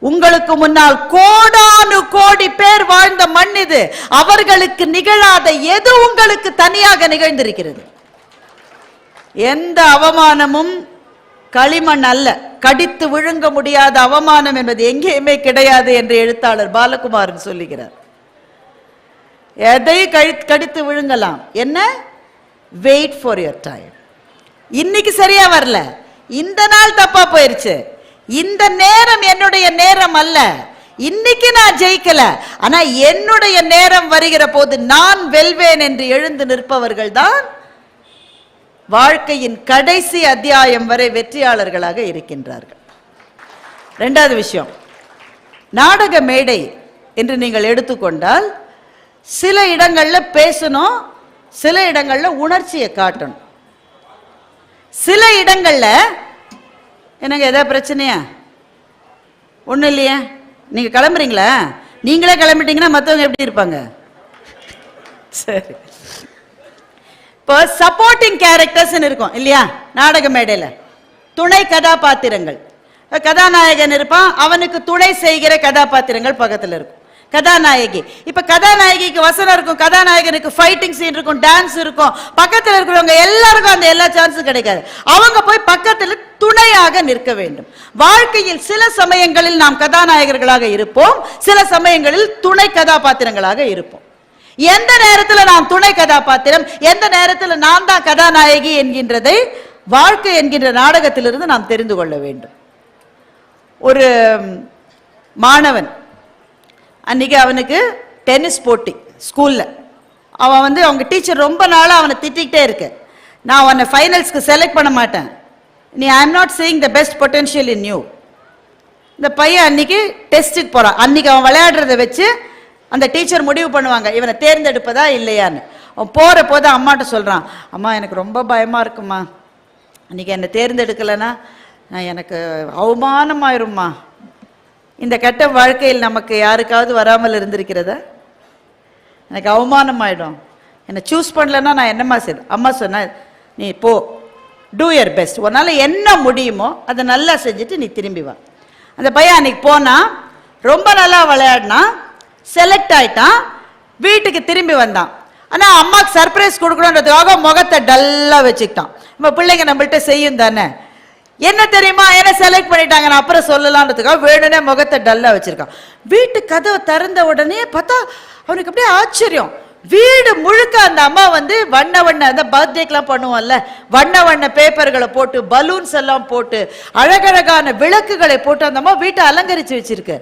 உங்களுக்கு முன்னால் கோடானு கோடி பேர் வாழ்ந்த மண் இது. அவர்களுக்கு நிகழாத எது உங்களுக்கு தனியாக நிகழ்ந்திருக்கிறது? எந்த அவமானமும் களிமண் அல்ல. கடித்து விழுங்க முடியாத அவமானம் என்பது எங்கேயுமே கிடையாது என்று எழுத்தாளர் பாலகுமாரன் சொல்லுகிறார். எதை கழி கடித்து விழுங்கலாம்? என்ன? வெயிட் ஃபார் யுவர் டைம் இன்னைக்கு சரியா வரல. இந்த நாள் தப்பா போயிருச்சு. இந்த நேரம் என்னுடைய நேரம் அல்ல. இன்னைக்கு நான் ஜெயிக்கல. ஆனா என்னுடைய நேரம் வருகிற போது நான் வெல்வேன் என்று எழுந்து நிற்பவர்கள் தான் வாழ்க்கையின் கடைசி அத்தியாயம் வரை வெற்றியாளர்களாக இருக்கின்றார்கள். ரெண்டாவது விஷயம். நாடக மேடை என்று நீங்கள் எடுத்துக்கொண்டால் சில இடங்கள்ல பேசணும் சில இடங்கள்ல உணர்ச்சியை காட்டணும். சில இடங்கள்ல என்னங்க ஏதாவது பிரச்சனையா? ஒன்றும் இல்லையா. நீங்கள் கிளம்புறீங்களா? நீங்களே கிளம்பிட்டீங்கன்னா மற்றவங்க எப்படி இருப்பாங்க? சரி. இப்போ சப்போர்ட்டிங் கேரக்டர்ஸ்ன்னு இருக்கும் இல்லையா? நாடக மேடையில். துணை கதாபாத்திரங்கள். கதாநாயகன் இருப்பான் அவனுக்கு துணை செய்கிற கதாபாத்திரங்கள் பக்கத்தில் இருக்கும். கதாநாயகி. இப்ப கதாநாயகிக்கு வசனம் இருக்கும் கதாநாயகனுக்கு ஃபைட்டிங் சீன் இருக்கும் டான்ஸ் இருக்கும். பக்கத்தில் இருக்கிறவங்க எல்லாருக்கும் அந்த எல்லா சான்ஸும் கிடைக்காது. அவங்க போய் பக்கத்தில் துணையாக நிற்க வேண்டும். வாழ்க்கையில் சில சமயங்களில் நாம் கதாநாயகர்களாக இருப்போம் சில சமயங்களில் துணை கதாபாத்திரங்களாக இருப்போம். எந்த நேரத்தில் நாம் துணை கதாபாத்திரம் எந்த நேரத்தில் நான் தான் கதாநாயகி என்கின்றதை வாழ்க்கை என்கின்ற நாடகத்திலிருந்து நாம் தெரிந்து கொள்ள வேண்டும். ஒரு மாணவன் அன்னைக்கு அவனுக்கு டென்னிஸ் போட்டி ஸ்கூலில். அவன் வந்து அவங்க டீச்சர் ரொம்ப நாளாக அவனை திட்டிக்கிட்டே இருக்கு. நான் அவனை ஃபைனல்ஸ்க்கு செலக்ட் பண்ண மாட்டேன். நீ I am not seeing the best potential in you இந்த பையன் அன்னைக்கு டெஸ்ட்டுக்கு போகிறான் அன்னைக்கு அவன் விளையாடுறத வச்சு அந்த டீச்சர் முடிவு பண்ணுவாங்க இவனை தேர்ந்தெடுப்பதா இல்லையான்னு. அவன் போகிற போது அம்மாட்ட சொல்கிறான் அம்மா எனக்கு ரொம்ப பயமாக இருக்குமா அன்னைக்கு என்னை தேர்ந்தெடுக்கலைன்னா நான் எனக்கு அவமானமாயிரும்மா. இந்த கெட்ட வாழ்க்கையில் நமக்கு யாருக்காவது வராமல் இருந்திருக்கிறதா? எனக்கு அவமானம் ஆகிடும் என்னை சூஸ் பண்ணலன்னா நான் என்னம்மா செய்து அம்மா சொன்ன நீ போ. டூ யர் பெஸ்ட் உன்னால் என்ன முடியுமோ அதை நல்லா செஞ்சுட்டு நீ திரும்பி வா. அந்த பையன் அன்னைக்கு போனால் ரொம்ப நல்லா விளையாடினா செலக்ட் ஆயிட்டான் வீட்டுக்கு திரும்பி வந்தான். ஆனால் அம்மாவுக்கு சர்ப்ரைஸ் கொடுக்கணுன்றதுக்காக முகத்தை டல்லாக வச்சுக்கிட்டான். நம்ம பிள்ளைங்க நம்மள்கிட்ட செய்யும் தானே? என்ன தெரியுமா? என்ன செலக்ட் பண்ணிட்டாங்க. நான் அப்புறம் சொல்லலான்றதுக்காக வேணும்னே முகத்தை டல்லா வச்சிருக்கான். வீட்டு கதவை திறந்த உடனே பார்த்தா அவனுக்கு அப்படியே ஆச்சரியம். வீடு முழுக்க அந்த அம்மா வந்து வண்ண வண்ண அந்த பர்த்டேக்கெலாம் பண்ணுவோம்ல வண்ண வண்ண பேப்பர்களை போட்டு பலூன்ஸ் எல்லாம் போட்டு அழகழகான விளக்குகளை போட்டு அந்த அம்மா வீட்டை அலங்கரிச்சு வச்சிருக்கு.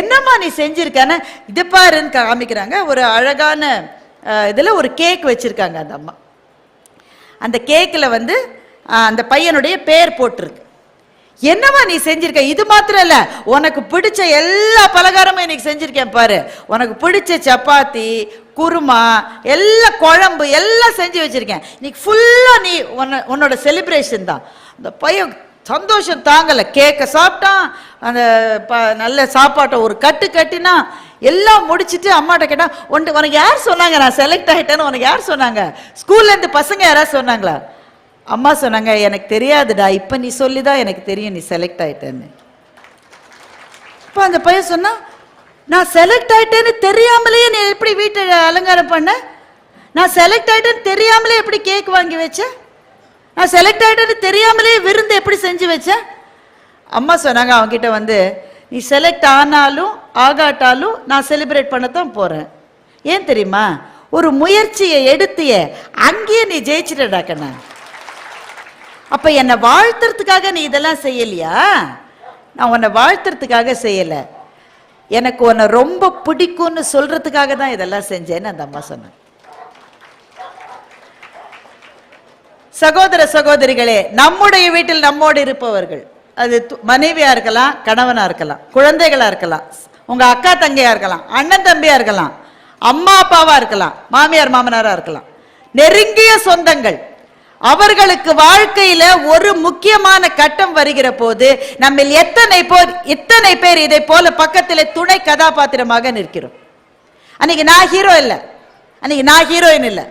என்னம்மா நீ செஞ்சிருக்கான இது பாருன்னு காமிக்கிறாங்க. ஒரு அழகான இதில் ஒரு கேக் வச்சிருக்காங்க அந்த அம்மா. அந்த கேக்கில் வந்து அந்த பையனுடைய பேர் போட்டிருக்கு. என்னம்மா நீ செஞ்சிருக்க? இது மாத்திரம் இல்ல உனக்கு பிடிச்ச எல்லா பலகாரமும் இன்னைக்கு செஞ்சிருக்கேன் பாரு. உனக்கு பிடிச்ச சப்பாத்தி குருமா எல்லா குழம்பு எல்லாம் செஞ்சு வச்சிருக்கேன். இன்னைக்கு ஃபுல்லா நீ உன்ன உன்னோட செலிப்ரேஷன் தான். அந்த பையன் சந்தோஷம் தாங்கல. கேக்கை சாப்பிட்டான். அந்த ப நல்ல சாப்பாட்டை ஒரு கட்டு கட்டினா எல்லாம் முடிச்சிட்டு அம்மாட்ட கேட்டா உனக்கு உனக்கு யார் சொன்னாங்க? நான் செலக்ட் ஆகிட்டேன்னு உனக்கு யார் சொன்னாங்க? ஸ்கூல்ல இருந்து பசங்க யாராவது சொன்னாங்களா? அம்மா சொன்னாங்க எனக்கு தெரியாதுடா இப்போ நீ சொல்லி தான் எனக்கு தெரியும் நீ செலக்ட் ஆயிட்டேன்னு. இப்போ அந்த பையன் சொன்னா நான் செலக்ட் ஆயிட்டேன்னு தெரியாமலேயே நீ எப்படி வீட்டை அலங்காரம் பண்ண? நான் செலக்ட் ஆயிட்டேன்னு தெரியாமலே எப்படி கேக் வாங்கி வச்சேன் நான் செலக்ட் ஆயிட்டேன்னு தெரியாமலே விருந்து எப்படி செஞ்சு வச்சேன் அம்மா சொன்னாங்க அவங்ககிட்ட வந்து நீ செலக்ட் ஆனாலும் ஆகாட்டாலும் நான் செலிப்ரேட் பண்ணத்தான் போறேன். ஏன் தெரியுமா? ஒரு முயற்சியை எடுத்திய அங்கேயே நீ ஜெயிச்சிட்டடா கண்ணா. அப்ப என்னை வாழ்த்துறதுக்காக நீ இதெல்லாம் செய்யலையா? நான் உன்னை வாழ்த்துறதுக்காக செய்யல. எனக்கு உன்னை ரொம்ப பிடிக்கும்னு சொல்றதுக்காக தான் இதெல்லாம் செஞ்சேன்னு அந்த அம்மா சொன்னாங்க. சகோதர சகோதரிகளே நம்முடைய வீட்டில் நம்மோடு இருப்பவர்கள் அது து- மனைவியா இருக்கலாம் கணவனா இருக்கலாம் குழந்தைகளா இருக்கலாம் உங்க அக்கா தங்கையா இருக்கலாம் அண்ணன் தம்பியா இருக்கலாம் அம்மா அப்பாவா இருக்கலாம் மாமியார் மாமனாரா இருக்கலாம். நெருங்கிய சொந்தங்கள் அவர்களுக்கு வாழ்க்கையில ஒரு முக்கியமான கட்டம் வருகிற போது நம்மில் எத்தனை பேர் இத்தனை பேர் இதை போல பக்கத்துல துணை கதாபாத்திரமாக நிற்கிறோம். அன்னைக்கு நான் ஹீரோ இல்லை. அன்னைக்கு நான் ஹீரோயின் இல்லை.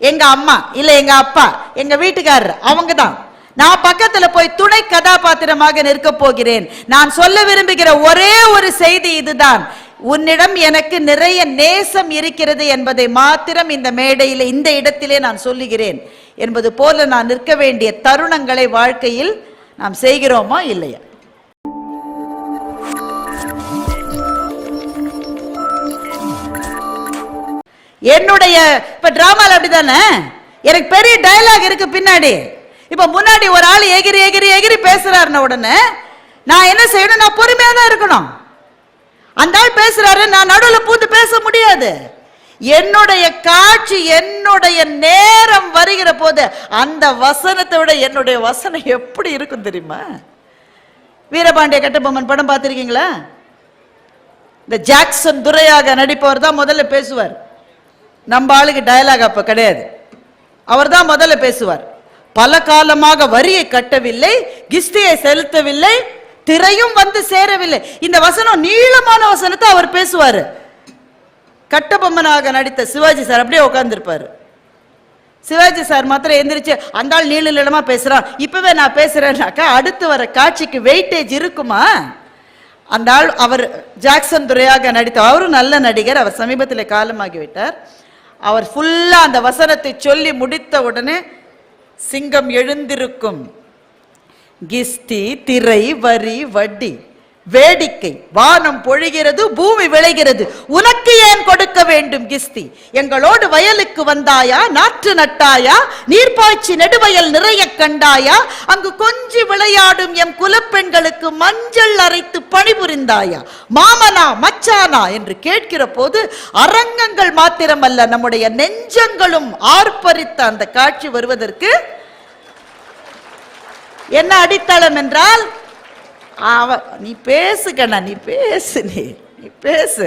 எங்க அம்மா இல்ல எங்க அப்பா எங்க வீட்டுக்காரர் அவங்க தான் நான் பக்கத்துல போய் துணை கதாபாத்திரமாக நிற்க போகிறேன். நான் சொல்ல விரும்புகிற ஒரே ஒரு செய்தி இதுதான். உன்னிடம் எனக்கு நிறைய நேசம் இருக்கிறது என்பதை மாத்திரம் இந்த மேடையில் இந்த இடத்திலே நான் சொல்லுகிறேன். என்பது போல நான் நிற்க வேண்டிய தருணங்களை வாழ்க்கையில் நாம் செய்கிறோமா இல்லையா? என்னுடைய இப்ப டிராமால அப்படிதானே எனக்கு பெரிய டயலாக் இருக்கு பின்னாடி. இப்ப முன்னாடி ஒரு ஆள் எகிரி எகிரி எகிரி பேசுறாருன உடனே நான் என்ன செய்யணும்? நான் பொறுமையா தான் இருக்கணும். அந்த ஆள் பேசுறாரு நான் நடுவில் பூந்து பேச முடியாது. என்னுடைய காட்சி என்னுடைய நேரம் வருகிற போது அந்த வசனத்தை விட என்னுடைய வசனம் எப்படி இருக்கும் தெரியுமா? வீரபாண்டிய கட்டபொம்மன் படம் பார்த்துருக்கீங்களா? இந்த ஜாக்சன் துரையாக நடிப்பவர் தான் முதல்ல பேசுவார். நம்ம ஆளுக்கு டயலாக் அப்போ கிடையாது. அவர் தான் முதல்ல பேசுவார். பல காலமாக வரியை கட்டவில்லை கிஸ்தியை செலுத்தவில்லை திரையும் வந்து சேரவில்லை. இந்த வசனம் நீளமான வசனத்தை அவர் பேசுவார். கட்டபொம்மனாக நடித்த சிவாஜி சார் அப்படியே உட்காந்துருப்பார் சிவாஜி சார் மாத்திரம் எந்திரிச்சு அந்த ஆள் நீள நீளமா பேசுறான். இப்பவே நான் பேசுறேன்னாக்கா அடுத்து வர காட்சிக்கு வெயிட்டேஜ் இருக்குமா? அந்த ஆள் அவர் ஜாக்சன் துரையாக நடித்த அவரும் நல்ல நடிகர் அவர் சமீபத்தில் காலமாகிவிட்டார். அவர் ஃபுல்லா அந்த வசனத்தை சொல்லி முடித்த உடனே சிங்கம் எழுந்திருக்கும். கிஸ்தி திரை வரி வட்டி வேடிக்கை. வானம் பொழிகிறது பூமி விளைகிறது. உனக்கு ஏன் கொடுக்க வேண்டும் கிஸ்தி? எங்களோடு வயலுக்கு வந்தாயா? நாற்று நட்டாயா? நீர்ப்பாய்ச்சி நெடுவயல் நிறைய கண்டாயா? அங்கு கொஞ்சி விளையாடும் எம் குலப்பெண்களுக்கு மஞ்சள் அரைத்து பணிபுரிந்தாயா? மாமனா மச்சானா என்று கேட்கிற போது அரங்கங்கள் மாத்திரமல்ல நம்முடைய நெஞ்சங்களும் ஆர்ப்பரித்த அந்த காட்சி வருவதற்கு என்ன அடித்தளம் என்றால் அவ நீ பேசு கண்ணா நீ பேசு நீ நீ பேசு.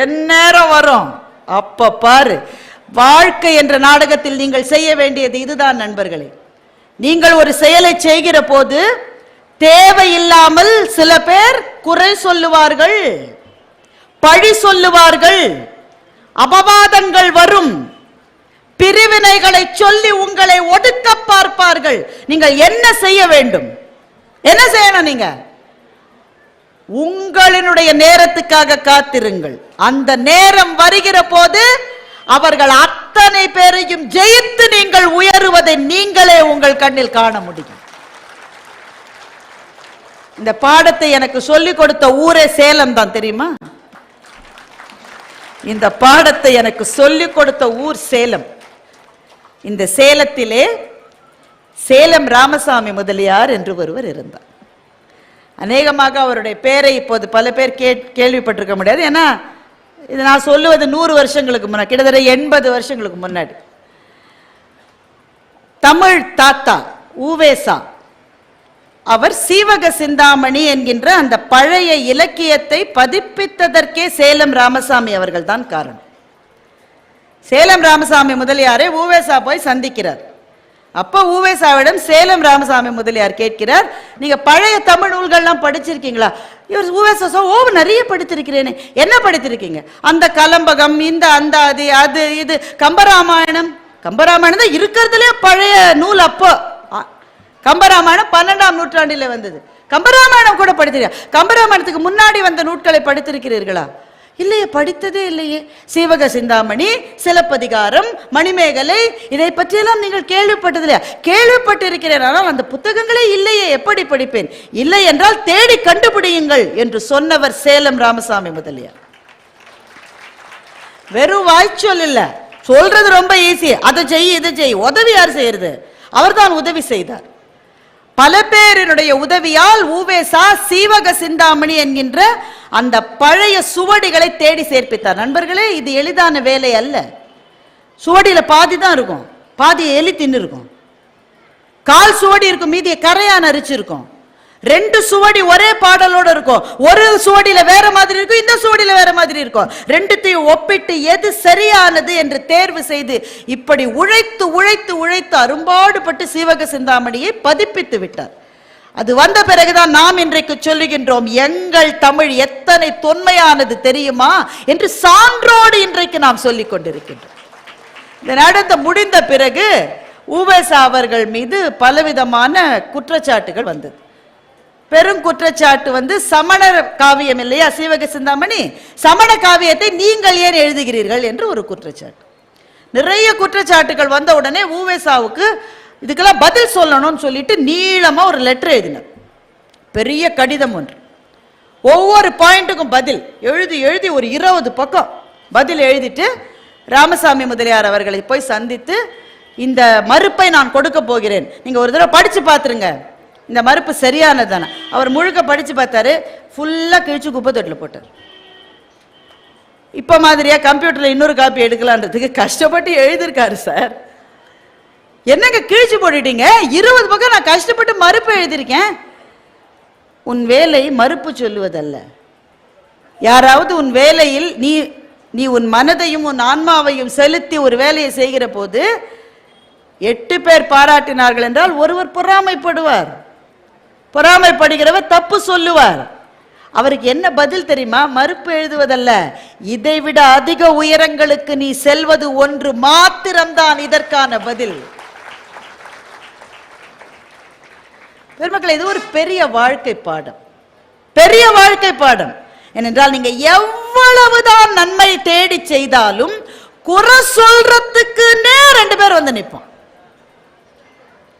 எந்நேரம் வரும். அப்ப பாரு. வாழ்க்கை என்ற நாடகத்தில் நீங்கள் செய்ய வேண்டியது இதுதான் நண்பர்களே. நீங்கள் ஒரு செயலை செய்கிற போது தேவையில்லாமல் சில பேர் குறை சொல்லுவார்கள் பழி சொல்லுவார்கள் அபவாதங்கள் வரும். பிரிவினைகளை சொல்லி உங்களை ஒடுக்க பார்ப்பார்கள். நீங்கள் என்ன செய்ய வேண்டும்? என்ன செய்யணும் நீங்க? உங்களினுடைய நேரத்துக்காக காத்திருங்கள். அந்த நேரம் வருகிற போது அவர்கள் அத்தனை பேரையும் ஜெயித்து நீங்கள் உயருவதை நீங்களே உங்கள் கண்ணில் காண முடியும். இந்த பாடத்தை எனக்கு சொல்லிக் கொடுத்த ஊரே சேலம் தான் தெரியுமா? இந்த பாடத்தை எனக்கு சொல்லிக் கொடுத்த ஊர் சேலம். இந்த சேலத்திலே சேலம் ராமசாமி முதலியார் என்று ஒருவர் இருந்தார். அநேகமாக அவருடைய பேரை இப்போது பல பேர் கே கேள்விப்பட்டிருக்க முடியாது. ஏன்னா இது நான் சொல்லுவது நூறு வருஷங்களுக்கு முன்னாடி கிட்டத்தட்ட எண்பது வருஷங்களுக்கு முன்னாடி. தமிழ் தாத்தா ஊவேசா அவர் சீவக சிந்தாமணி என்கின்ற அந்த பழைய இலக்கியத்தை பதிப்பித்ததற்கே சேலம் ராமசாமி அவர்கள் தான் காரணம். சேலம் ராமசாமி முதலியாரை ஊவேசா போய் சந்திக்கிறார். அப்போ ஊவேசாவிடம் சேலம் ராமசாமி முதலியார் கேட்கிறார் நீங்க பழைய தமிழ் நூல்கள்லாம் படிச்சிருக்கீங்களா? இவர் ஊவேசா ஓ நிறைய படித்திருக்கிறேனே. என்ன படித்திருக்கீங்க? அந்த கலம்பகம் இந்த அந்த அது அது இது. கம்பராமாயணம். கம்பராமாயணம் தான் இருக்கிறதுலே பழைய நூல் அப்போ. கம்பராமாயணம் பன்னெண்டாம் நூற்றாண்டிலே வந்தது. கம்பராமாயணம் கூட படித்திருக்க கம்பராமாயணத்துக்கு முன்னாடி வந்த நூட்களை படித்திருக்கிறீர்களா? இல்லையே படித்ததே இல்லையே. சீவக சிந்தாமணி சிலப்பதிகாரம் மணிமேகலை இதை பற்றியெல்லாம் நீங்கள் கேள்விப்பட்டதில்லையா கேள்விப்பட்டிருக்கிறேன் ஆனால் அந்த புத்தகங்களே இல்லையே எப்படி படிப்பேன்? இல்லை என்றால் தேடி கண்டுபிடியுங்கள் என்று சொன்னவர் சேலம் ராமசாமி முதலியார். வெறும் வாய்ச்சொல் இல்ல. சொல்றது ரொம்ப ஈஸி அதை செய் இதை செய். உதவி யார் செய்யறது. அவர்தான் உதவி செய்தார். பல பேரினுடைய உதவியால் ஊவேசா சீவக சிந்தாமணி என்கின்ற அந்த பழைய சுவடிகளை தேடி சேர்ப்பித்தார். நண்பர்களே இது எளிதான வேலை அல்ல. சுவடியில பாதி தான் இருக்கும். பாதி எலி தின்னு இருக்கும் கால் சுவடி இருக்கும் மீதியை கரையான் அரிச்சிருக்கும். ரெண்டு சுவடி ஒரே பாடலோட இருக்கும். ஒரு சுவடியில வேற மாதிரி இருக்கும் இந்த சுவடியில வேற மாதிரி இருக்கும். ரெண்டுத்தையும் ஒப்பிட்டு எது சரியானது என்று தேர்வு செய்து இப்படி உழைத்து உழைத்து உழைத்து அரும்பாடுபட்டு சீவக சிந்தாமணியை பதிப்பித்து விட்டார். அது வந்த பிறகுதான் நாம் இன்றைக்கு சொல்லுகின்றோம் எங்கள் தமிழ் எத்தனை தொன்மையானது தெரியுமா? என்று சான்றோடு இன்றைக்கு நாம் சொல்லிக் கொண்டிருக்கின்றோம். இந்த நடந்த முடிந்த பிறகு உவேசா அவர்கள் மீது பலவிதமான குற்றச்சாட்டுகள் வந்தது. பெரும் குற்றச்சாட்டு வந்து சமண காவியம் இல்லையா? சீவக சிந்தாமணி? சமண காவியத்தை நீங்கள் ஏன் எழுதுகிறீர்கள் என்று ஒரு குற்றச்சாட்டு. நிறைய குற்றச்சாட்டுகள் வந்த உடனே ஊவேசாவுக்கு இதுக்கெல்லாம் பதில் சொல்லணும்னு சொல்லிட்டு நீளமா ஒரு லெட்டர் எழுதினார். பெரிய கடிதம் ஒன்று. ஒவ்வொரு பாயிண்ட்டுக்கும் பதில். எழுதி எழுதி ஒரு இருபது பக்கம் பதில் எழுதிட்டு ராமசாமி முதலியார் அவர்களை போய் சந்தித்து இந்த மறுப்பை நான் கொடுக்க போகிறேன். நீங்க ஒரு தடவை படிச்சு பார்த்துருங்க. இந்த மறுப்பு சரியானதானே அவர் முழுக்க படித்து பார்த்தாரு ஃபுல்லாக கிழிச்சு குப்பை தொட்டில் போட்டார். இப்போ மாதிரியாக கம்ப்யூட்டரில் இன்னொரு காப்பி எடுக்கலான்றதுக்கு கஷ்டப்பட்டு எழுதியிருக்காரு சார் என்னங்க கிழிச்சு போட்டுட்டீங்க? இருபது பக்கம் நான் கஷ்டப்பட்டு மறுப்பு எழுதியிருக்கேன். உன் வேலை மறுப்பு சொல்லுவதல்ல. யாராவது உன் வேலையில் நீ நீ உன் மனதையும் உன் ஆன்மாவையும் செலுத்தி ஒரு வேலையை செய்கிற போது எட்டு பேர் பாராட்டினார்கள் என்றால் ஒருவர் பொறாமைப்படுவார். பொறாமைப்படுகிறவர் தப்பு சொல்லுவார். அவருக்கு என்ன பதில் தெரியுமா? மறுப்பு எழுதுவதல்ல. இதைவிட அதிக உயரங்களுக்கு நீ செல்வது ஒன்று மாத்திரம்தான் இதற்கான பதில். பெருமக்கள் இது ஒரு பெரிய வாழ்க்கை பாடம். பெரிய வாழ்க்கை பாடம். ஏனென்றால் நீங்க எவ்வளவுதான் நன்மை தேடி செய்தாலும் குறை சொல்றதுக்குன்னே ரெண்டு பேர் வந்து நிற்போம்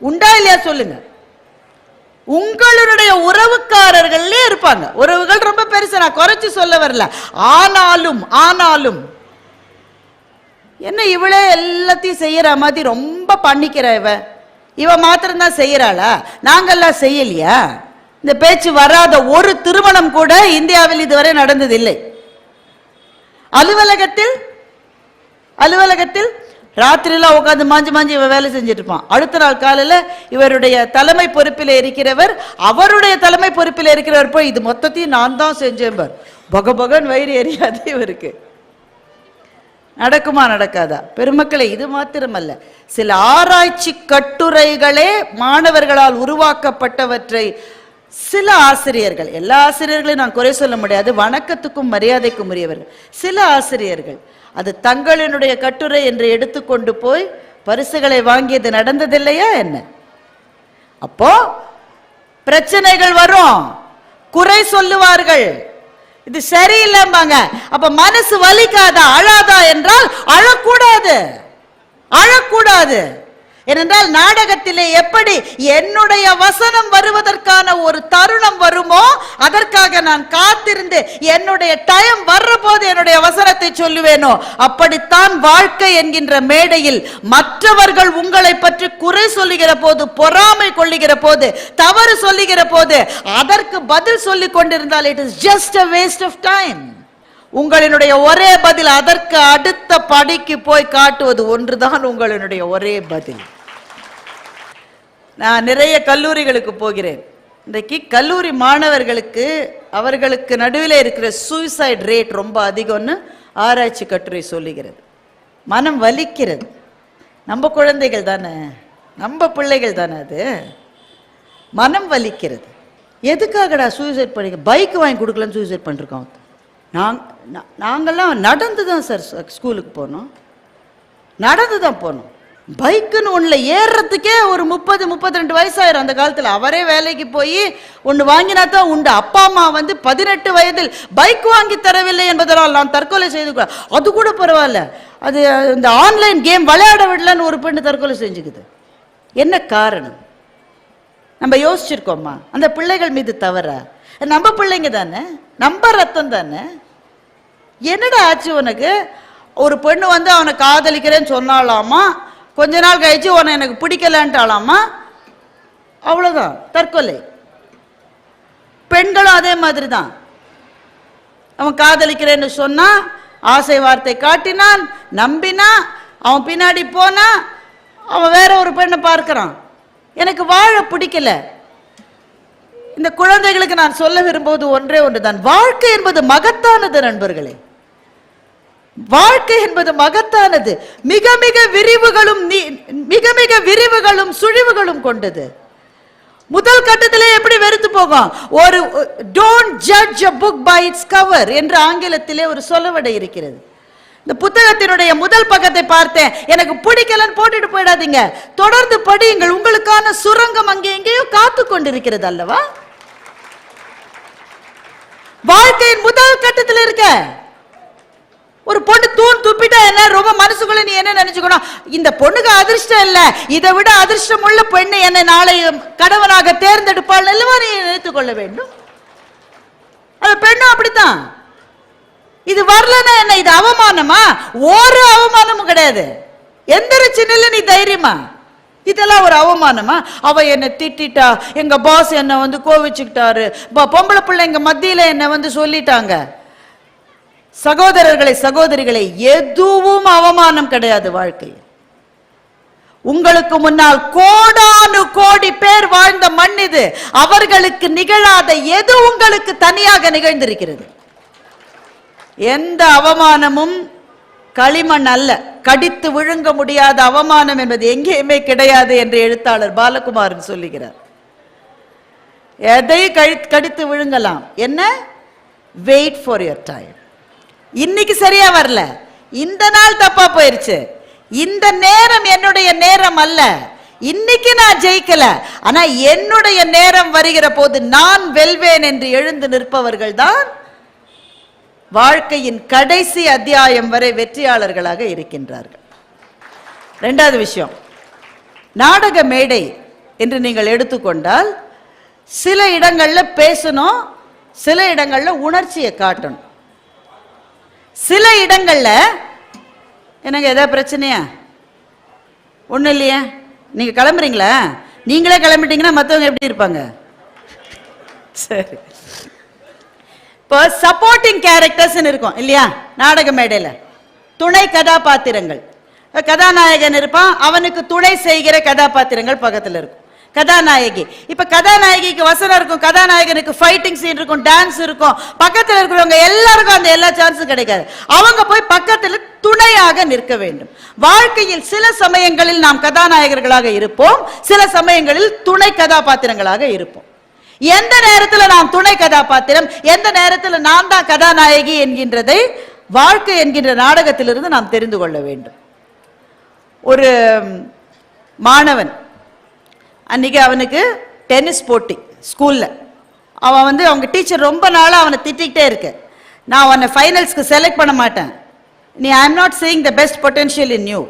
உண்டா இல்லையா சொல்லுங்க? உங்களுடைய உறவுக்காரர்களே இருப்பாங்க. உறவுகள் ரொம்ப பெருசு நான் குறைச்சு சொல்ல வரல. ஆனாலும் ஆனாலும் என்ன இவளே எல்லாத்தையும் செய்யற மாதிரி ரொம்ப பண்ணிக்கிற இவ. இவ மாத்திரம்தான் செய்யறாளா? நாங்கெல்லாம் செய்யலையா? இந்த பேச்சு வராத ஒரு திருமணம் கூட இந்தியாவில் இதுவரை நடந்ததில்லை. அலுவலகத்தில் அலுவலகத்தில் ராத்திரியெல்லாம் உட்காந்து மாஞ்சி மாஞ்சி இவன் வேலை செஞ்சுட்டு இருப்பான் அடுத்த நாள் காலையில் இவருடைய தலைமை பொறுப்பில் இருக்கிறவர் அவருடைய தலைமை பொறுப்பில் இருக்கிறவர் போய் இது மொத்தத்தையும் நான் தான் செஞ்சேன் பக பகன் வயிறு எரியாது இவருக்கு. நடக்குமா நடக்காதா? பெருமக்களை இது மாத்திரமல்ல. சில ஆராய்ச்சி கட்டுரைகளே மாணவர்களால் உருவாக்கப்பட்டவற்றை சில ஆசிரியர்கள் எல்லா ஆசிரியர்களையும் நான் குறை சொல்ல முடியாது வணக்கத்துக்கும் மரியாதைக்கும் உரியவர்கள். சில ஆசிரியர்கள் அது தங்களினுடைய கட்டுரை என்று எடுத்துக்கொண்டு போய் பரிசுகளை வாங்கியது நடந்ததில்லையா என்ன? அப்போ பிரச்சனைகள் வரும். குறை சொல்லுவார்கள். இது சரியில்லைம்பாங்க. அப்ப மனசு வலிக்காதா அழாதா என்றால் அழக்கூடாது. அழக்கூடாது. ஏனென்றால் நாடகத்திலே எப்படி என்னுடைய வசனம் வருவதற்கான ஒரு தருணம் வருமோ அதற்காக நான் காத்திருந்து என்னுடைய டைம் வர்ற போது என்னுடைய வசனத்தை சொல்லுவேனோ அப்படித்தான் வாழ்க்கை என்கின்ற மேடையில் மற்றவர்கள் உங்களை பற்றி குறை சொல்லுகிற போது பொறாமை கொள்ளுகிற போது தவறு சொல்லுகிற போது அதற்கு பதில் சொல்லிக் கொண்டிருந்தால் it is just a waste of time உங்களினுடைய ஒரே பதில் அதற்கு அடுத்த படிக்கு போய் காட்டுவது ஒன்றுதான் உங்களினுடைய ஒரே பதில். நான் நிறைய கல்லூரிகளுக்கு போகிறேன். இன்றைக்கு கல்லூரி மாணவர்களுக்கு அவர்களுக்கு நடுவில் இருக்கிற சூசைட் ரேட் ரொம்ப அதிகம்னு ஆராய்ச்சி கட்டுரை சொல்லுகிறது. மனம் வலிக்கிறது. நம்ம குழந்தைகள் தானே? நம்ம பிள்ளைகள் தானே அது? மனம் வலிக்கிறது. எதுக்காகடா சூசைட் பண்ணி பைக் வாங்கி கொடுக்கலன்னு சூசைட் பண்ணிருக்கோம் நாங் நாங்கள்லாம் நடந்து தான் சார் ஸ்கூலுக்கு போனோம். நடந்து தான் போனோம். பைக்குன்னு ஒன்றில் ஏறுறதுக்கே ஒரு முப்பது முப்பத்தி ரெண்டு வயசாயிரும் அந்த காலத்தில். அவரே வேலைக்கு போய் ஒன்று வாங்கினா தான் உண்டு. அப்பா அம்மா வந்து பதினெட்டு வயதில் பைக் வாங்கி தரவில்லை என்பதனால் நான் தற்கொலை செய்து அது கூட பரவாயில்ல. அது இந்த ஆன்லைன் கேம் விளையாட விடலன்னு ஒரு பெண்ணு தற்கொலை செஞ்சுக்குது. என்ன காரணம்? நம்ம யோசிச்சிருக்கோம்மா. அந்த பிள்ளைகள் மீது தவற? நம்ம பிள்ளைங்க தானே? நம்ம ரத்தம் தானே? என்னடா ஆச்சு உனக்கு? ஒரு பெண்ணு வந்து அவனை காதலிக்கிறேன்னு சொன்னாலாமா? கொஞ்ச நாள் கழிச்சு உன்னை எனக்கு பிடிக்கலன்ட்டாலாமா? அவ்வளோதான் தற்கொலை. பெண்களும் அதே மாதிரி தான் அவன் காதலிக்கிறேன்னு சொன்னா ஆசை வார்த்தை காட்டினான் நம்பினா அவன் பின்னாடி போனா அவன் வேற ஒரு பெண்ணை பார்க்கிறான். எனக்கு வாழ பிடிக்கல. இந்த குழந்தைகளுக்கு நான் சொல்ல விரும்புவது ஒன்றே ஒன்றுதான். வாழ்க்கை என்பது மகத்தானது நண்பர்களே. வாழ்க்கை என்பது மகத்தானது. மிக மிக விரிவுகளும் மிக மிக விரிவுகளும் சுழிவுகளும் கொண்டது. முதல் கட்டத்திலே எப்படி வெறுத்து போகும்? ஒரு don't judge a book by its cover என்று ஆங்கிலத்திலே ஒரு சொல்லவடை இருக்கிறது. இந்த புத்தகத்தினுடைய முதல் பக்கத்தை பார்த்தேன். எனக்கு பிடிக்கலன்னு போட்டுட்டு போயிடாதீங்க. தொடர்ந்து படியுங்கள். உங்களுக்கான சுரங்கம் அங்கே எங்கேயோ காத்து கொண்டிருக்கிறது அல்லவா? வாழ்க்கையின் முதல் கட்டத்தில் இருக்க. ஒரு பொண்ணு தூண் துப்பிட்டா என்ன? ரொம்ப மனசுக்குள்ள நீ என்ன நினைச்சுக்கணும்? இந்த பொண்ணுக்கு அதிர்ஷ்டம் இல்ல. இதை விட அதிர்ஷ்டம் உள்ள பெண்ணு என்னை நாளை கணவனாக தேர்ந்தெடுப்பாள் அல்லவா நீ நினைத்துக் கொள்ள வேண்டும்? அது பெண்ணும் அப்படித்தான். இது வரலன்னா என்ன? இது அவமானமா? ஒரு அவமானமும் கிடையாது. எந்த நில்லு நீ தைரியமா. இதெல்லாம் ஒரு அவமானமா? அவ என்னை திட்டிட்டா. எங்க பாஸ் என்னை வந்து கோவிச்சுக்கிட்டாரு. பொம்பளை பிள்ளைங்க மத்தியில என்னை வந்து சொல்லிட்டாங்க. சகோதரர்களை சகோதரிகளை எதுவும் அவமானம் கிடையாது வாழ்க்கை உங்களுக்கு முன்னால் கோடானு கோடி பேர் வாழ்ந்த மண் இது. அவர்களுக்கு நிகழாத எது உங்களுக்கு தனியாக நிகழ்ந்திருக்கிறது? எந்த அவமானமும் களிமண் அல்ல கடித்து விழுங்க முடியாத அவமானம் என்பது எங்கேயுமே கிடையாது என்று எழுத்தாளர் பாலகுமாரன் சொல்லுகிறார். எதை கழி கடித்து விழுங்கலாம்? என்ன? வெயிட் ஃபார் யுவர் டைம் இன்னைக்கு சரியா வரல. இந்த நாள் தப்பா போயிருச்சு. இந்த நேரம் என்னுடைய நேரம் அல்ல. இன்னைக்கு நான் ஜெயிக்கல. ஆனா என்னுடைய நேரம் வருகிற போது நான் வெல்வேன் என்று எழுந்து நிற்பவர்கள் தான் வாழ்க்கையின் கடைசி அத்தியாயம் வரை வெற்றியாளர்களாக இருக்கின்றார்கள். ரெண்டாவது விஷயம். நாடக மேடை என்று நீங்கள் எடுத்துக்கொண்டால் சில இடங்களில் பேசணும் சில இடங்களில் உணர்ச்சியை காட்டணும். சில இடங்களில் எனக்கு எதாவது பிரச்சனையா? ஒன்றும் இல்லையா? நீங்கள் கிளம்புறீங்களா? நீங்களே கிளம்பிட்டீங்கன்னா மற்றவங்க எப்படி இருப்பாங்க? சரி. இப்போ சப்போர்ட்டிங் கேரக்டர்ஸ்னு இருக்கும் இல்லையா? நாடக மேடையில். துணை கதாபாத்திரங்கள். கதாநாயகன் இருப்பான் அவனுக்கு துணை செய்கிற கதாபாத்திரங்கள் பக்கத்தில் இருக்கும். கதாநாயகி. இப்ப கதாநாயகிக்கு வசனம் இருக்கும் கதாநாயகனுக்கு ஃபைட்டிங் சீன் இருக்கும் டான்ஸ் இருக்கும். பக்கத்தில் இருக்கிறவங்க எல்லாருக்கும் அந்த எல்லா சான்ஸும் கிடைக்காது. அவங்க போய் பக்கத்தில் துணையாக நிற்க வேண்டும். வாழ்க்கையில் சில சமயங்களில் நாம் கதாநாயகர்களாக இருப்போம் சில சமயங்களில் துணை கதாபாத்திரங்களாக இருப்போம். எந்த நேரத்துல நாம் துணை கதாபாத்திரம் எந்த நேரத்துல நான் தான் கதாநாயகி என்கின்றதை வாழ்க்கை என்கின்ற நாடகத்திலிருந்து நாம் தெரிந்து கொள்ள வேண்டும். ஒரு மாணவன் அன்னைக்கு அவனுக்கு டென்னிஸ் போட்டி ஸ்கூல்ல. அவன் வந்து அவங்க டீச்சர் ரொம்ப நாளாக அவனை திட்டிக்கிட்டே இருக்கு. நான் அவனை ஃபைனல்ஸ்க்கு செலக்ட் பண்ண மாட்டேன். நீ I am not seeing the best potential in you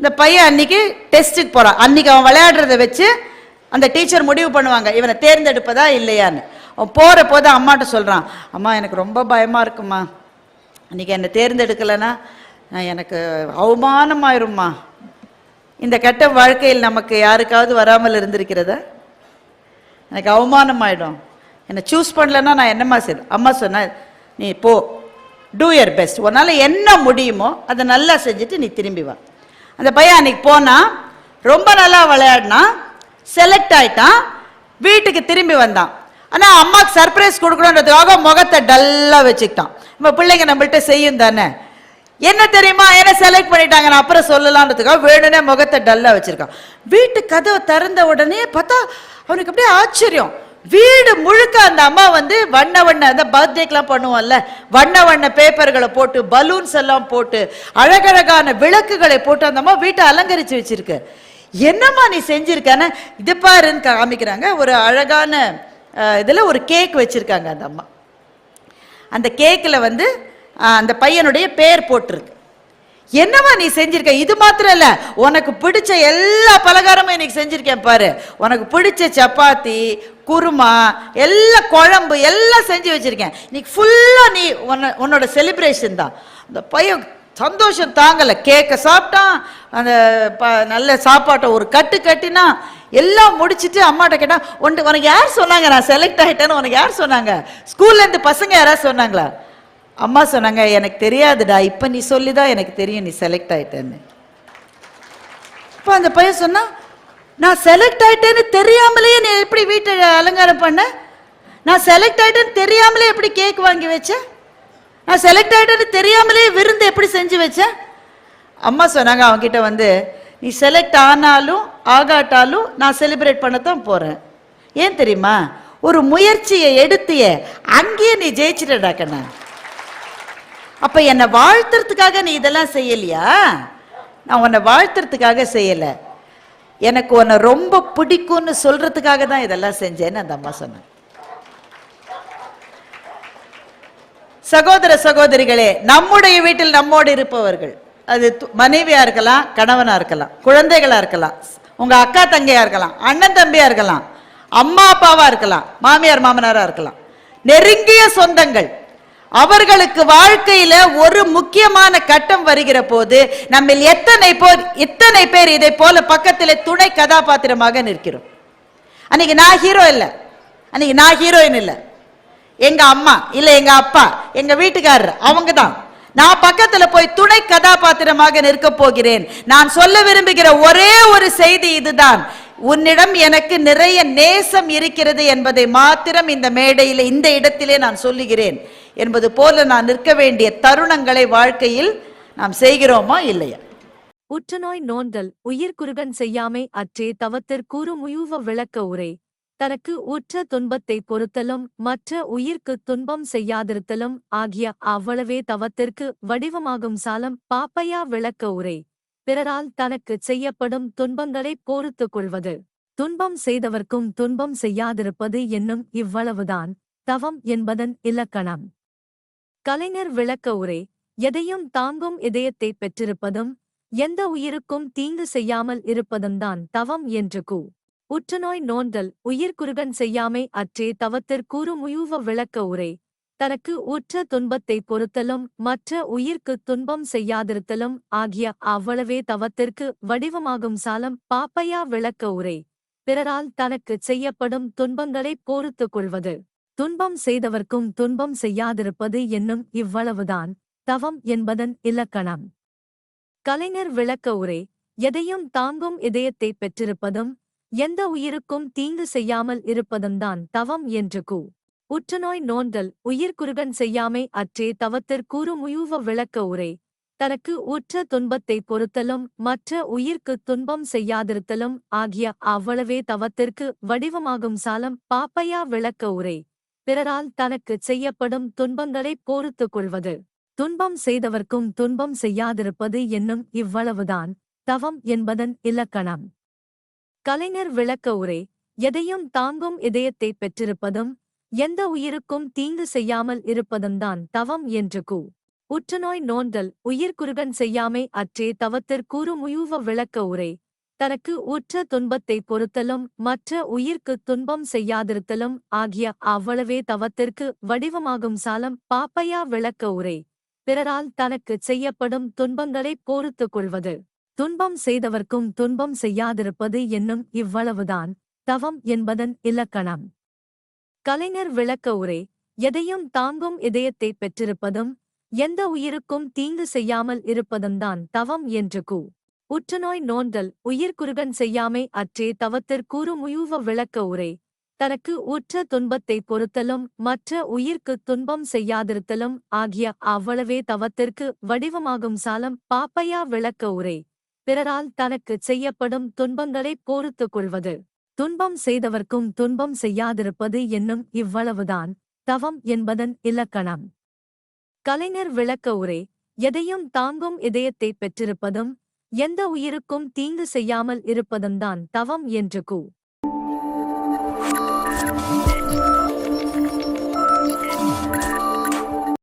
இந்த பையன் அன்னைக்கு டெஸ்ட்டுக்கு போறான். அன்னைக்கு அவன் விளையாடுறத வச்சு அந்த டீச்சர் முடிவு பண்ணுவாங்க இவனை தேர்ந்தெடுப்பதா இல்லையான்னு. அவன் போற போது அம்மாட்ட சொல்கிறான் அம்மா எனக்கு ரொம்ப பயமாக இருக்குமா இன்றைக்கி என்னை தேர்ந்தெடுக்கலைன்னா எனக்கு அவமானமாயிரும்மா. இந்த கெட்ட வாழ்க்கையில் நமக்கு யாருக்காவது வராமல் இருந்திருக்கிறதா? எனக்கு அவமானமாயிடும். என்னை சூஸ் பண்ணலன்னா நான் என்னம்மா செய்வேன் அம்மா சொன்ன நீ போ. டூ யர் பெஸ்ட் உன்னால் என்ன முடியுமோ அதை நல்லா செஞ்சுட்டு நீ திரும்பி வா. அந்த பையன் அன்னைக்கு போனால் ரொம்ப நல்லா விளையாடினா செலக்ட் ஆயிட்டான். வீட்டுக்கு திரும்பி வந்தான். ஆனால் அம்மாக்கு சர்ப்ரைஸ் கொடுக்கணுன்றதுக்காக முகத்தை டல்லாக வச்சுக்கிட்டான். நம்ம பிள்ளைங்க நம்மள்ட்ட செய்யும் தானே. என்ன தெரியுமா? என்ன செலக்ட் பண்ணிட்டாங்க? நான் அப்புறம் சொல்லலான்றதுக்காக வேணும்னே முகத்தை டல்லா வச்சிருக்கான். வீட்டு கதவை திறந்த உடனே பார்த்தா அவனுக்கு அப்படியே ஆச்சரியம். வீடு முழுக்க அந்த அம்மா வந்து வண்ண வண்ண அந்த பர்த்டேக்கெலாம் பண்ணுவோம்ல வண்ண வண்ண பேப்பர்களை போட்டு பலூன்ஸ் எல்லாம் போட்டு அழகழகான விளக்குகளை போட்டு அந்த அம்மா வீட்டை அலங்கரிச்சு வச்சிருக்கு. என்னம்மா நீ செஞ்சிருக்கன்னு இது பாருன்னு காமிக்கிறாங்க. ஒரு அழகான இதில் ஒரு கேக் வச்சுருக்காங்க அந்த அம்மா. அந்த கேக்கில் வந்து அந்த பையனுடைய பேர் போட்டிருக்கு. என்னவா நீ செஞ்சிருக்க? இது மாத்திரம் இல்லை உனக்கு பிடிச்ச எல்லா பலகாரமும் இன்னைக்கு செஞ்சிருக்கேன் பாரு. உனக்கு பிடிச்ச சப்பாத்தி குருமா எல்லா குழம்பு எல்லாம் செஞ்சு வச்சிருக்கேன். இன்னைக்கு ஃபுல்லாக நீ உன்ன உன்னோட செலிப்ரேஷன் தான். அந்த பையன் சந்தோஷம் தாங்கலை. கேக்கை சாப்பிட்டான் அந்த ப நல்ல சாப்பாட்டை ஒரு கட்டு கட்டினா எல்லாம் முடிச்சுட்டு அம்மாட்ட கேட்டால் உன்ட்டு உனக்கு யார் சொன்னாங்க? நான் செலக்ட் ஆகிட்டேன்னு உனக்கு யார் சொன்னாங்க? ஸ்கூல்லேருந்து பசங்க யாராவது சொன்னாங்களா? அம்மா சொன்னாங்க எனக்கு தெரியாதுடா இப்போ நீ சொல்லி தான் எனக்கு தெரியும் நீ செலக்ட் ஆயிட்டேன்னு. இப்போ அந்த பையன் சொன்னால் நான் செலக்ட் ஆயிட்டேன்னு தெரியாமலேயே நீ எப்படி வீட்டை அலங்காரம் பண்ண? நான் செலக்ட் ஆயிட்டேன்னு தெரியாமலே எப்படி கேக் வாங்கி வச்சேன் நான் செலக்ட் ஆகிட்டேன்னு தெரியாமலே விருந்து எப்படி செஞ்சு வச்சேன் அம்மா சொன்னாங்க அவன்கிட்ட வந்து நீ செலக்ட் ஆனாலும் ஆகாட்டாலும் நான் செலிப்ரேட் பண்ணத்தான் போகிறேன் ஏன் தெரியுமா? ஒரு முயற்சியை எடுத்திய அங்கேயே நீ ஜெயிச்சிட்டடா கண்ணா. அப்ப என்னை வாழ்த்துறதுக்காக நீ இதெல்லாம் செய்யலையா? நான் உன்னை வாழ்த்துறதுக்காக செய்யலை. எனக்கு உன்னை ரொம்ப பிடிக்கும்னு சொல்றதுக்காக தான் இதெல்லாம் செஞ்சேன்னு அந்த அம்மா சொன்னேன் சகோதர சகோதரிகளே நம்முடைய வீட்டில் நம்மோடு இருப்பவர்கள் அது து- மனைவியா இருக்கலாம் கணவனா இருக்கலாம் குழந்தைகளா இருக்கலாம் உங்க அக்கா தங்கையா இருக்கலாம் அண்ணன் தம்பியா இருக்கலாம் அம்மா அப்பாவா இருக்கலாம் மாமியார் மாமனாரா இருக்கலாம். நெருங்கிய சொந்தங்கள். அவர்களுக்கு வாழ்க்கையில ஒரு முக்கியமான கட்டம் வருகிற போது நம்மில் எத்தனை பேர் இத்தனை பேர் இதை போல பக்கத்திலே துணை கதாபாத்திரமாக நிற்கிறோம். அன்னைக்கு நான் ஹீரோ இல்லை. அன்னைக்கு நான் ஹீரோயின் இல்லை. எங்க அம்மா இல்ல எங்க அப்பா எங்க வீட்டுக்காரர் அவங்க தான் நான் பக்கத்துல போய் துணை கதாபாத்திரமாக நிற்க போகிறேன். நான் சொல்ல விரும்புகிற ஒரே ஒரு செய்தி இதுதான். உன்னிடம் எனக்கு நிறைய நேசம் இருக்கிறது என்பதை மாத்திரம் இந்த மேடையில் இந்த இடத்திலே நான் சொல்லுகிறேன். என்பது போல நான் நிற்க வேண்டிய தருணங்களை வாழ்க்கையில் நாம் செய்கிறோமா இல்லையா? புற்றுநோய் நோண்டல் உயிர்குருகன் செய்யாமை அற்றே தவத்திற்கூறு உயூவ விளக்க உரை. தனக்கு உற்ற துன்பத்தை பொறுத்தலும் மற்ற உயிர்க்கு துன்பம் செய்யாதிருத்தலும் ஆகிய அவ்வளவே தவத்திற்கு வடிவமாகும் சாலம் பாப்பையா விளக்க உரை. பிறரால் தனக்குச் செய்யப்படும் துன்பங்களைப் பொறுத்துக் கொள்வது. துன்பம் செய்தவர்க்கும் துன்பம் செய்யாதிருப்பது என்னும் இவ்வளவுதான் தவம் என்பதன் இலக்கணம். கலைஞர் விளக்க உரை. எதையும் தாங்கும் இதயத்தைப் பெற்றிருப்பதும் எந்த உயிருக்கும் தீங்கு செய்யாமல் இருப்பதும்தான் தவம் என்று கூ. உற்றநோய் நோண்டல் உயிர்க்குறுகன் செய்யாமை அற்றே தவத்திற்கூறு உயூவ விளக்க உரை. தனக்கு உற்ற துன்பத்தை பொறுத்தலும் மற்ற உயிர்க்கு துன்பம் செய்யாதிருத்தலும் ஆகிய அவ்வளவே தவத்திற்கு வடிவமாகும் சாலம் பாப்பையா விளக்க உரை. பிறரால் தனக்குச் செய்யப்படும் துன்பங்களைப் பொறுத்துக் கொள்வது. துன்பம் செய்தவர்க்கும் துன்பம் செய்யாதிருப்பது என்னும் இவ்வளவுதான். தவம் என்பதன் இலக்கணம். கலைஞர் விளக்க உரை. எதையும் தாங்கும் இதயத்தைப் பெற்றிருப்பதும் எந்த உயிருக்கும் தீங்கு செய்யாமல் இருப்பதும்தான் தவம் என்று கூ. உற்றுநோய் நோண்டல் உயிர்குருகன் செய்யாமை அற்றே தவத்திற்கூறு முயூவ விளக்க உரை. தனக்கு உற்ற துன்பத்தை பொறுத்தலும் மற்ற உயிர்க்கு துன்பம் செய்யாதிருத்தலும் ஆகிய அவ்வளவே தவத்திற்கு வடிவமாகும் சாலம் பாப்பையா விளக்க உரை. பிறரால் தனக்குச் செய்யப்படும் துன்பங்களைப் பொறுத்துக் கொள்வது. துன்பம் செய்தவர்க்கும் துன்பம் செய்யாதிருப்பது என்னும் இவ்வளவுதான் தவம் என்பதன் இலக்கணம். கலைஞர் விளக்க உரை எதையும் தாங்கும் இதயத்தைப் பெற்றிருப்பதும் எந்த உயிருக்கும் தீங்கு செய்யாமல் இருப்பதும்தான் தவம் என்று கூ. உற்றுநோய் நோண்டல் உயிர்குருகன் செய்யாமை அற்றே தவத்திற்கூறு முயுவ விளக்க உரை. தனக்கு உற்ற துன்பத்தை பொறுத்தலும் மற்ற உயிர்க்கு துன்பம் செய்யாதிருத்தலும் ஆகிய அவ்வளவே தவத்திற்கு வடிவமாகும் சாலம் பாப்பையா விளக்க உரை. பிறரால் தனக்குச் செய்யப்படும் துன்பங்களைப் பொறுத்துக் கொள்வது. துன்பம் செய்தவர்க்கும் துன்பம் செய்யாதிருப்பது என்னும் இவ்வளவுதான் தவம் என்பதன் இலக்கணம். கலைஞர் விளக்க உரை எதையும் தாங்கும் இதயத்தைப் பெற்றிருப்பதும் எந்த உயிருக்கும் தீங்கு செய்யாமல் இருப்பதும்தான் தவம் என்று கூ. உற்றுநோய் நோண்டல் உயிர்குருகன் செய்யாமை அற்றே தவத்திற்கூறு முயூவ விளக்க உரை. தனக்கு உற்ற துன்பத்தை பொறுத்தலும் மற்ற உயிர்க்கு துன்பம் செய்யாதிருத்தலும் ஆகிய அவ்வளவே தவத்திற்கு வடிவமாகும் சாலம் பாப்பையா விளக்க உரை. பிறரால் தனக்குச் செய்யப்படும் துன்பங்களைப் பொறுத்துக் கொள்வது. துன்பம் செய்தவர்க்கும் துன்பம் செய்யாதிருப்பது என்னும் இவ்வளவுதான். தவம் என்பதன் இலக்கணம். கலைஞர் விளக்க உரை. எதையும் தாங்கும் இதயத்தைப் பெற்றிருப்பதும் எந்த உயிருக்கும் தீங்கு செய்யாமல் இருப்பதும்தான் தவம் என்று கூ.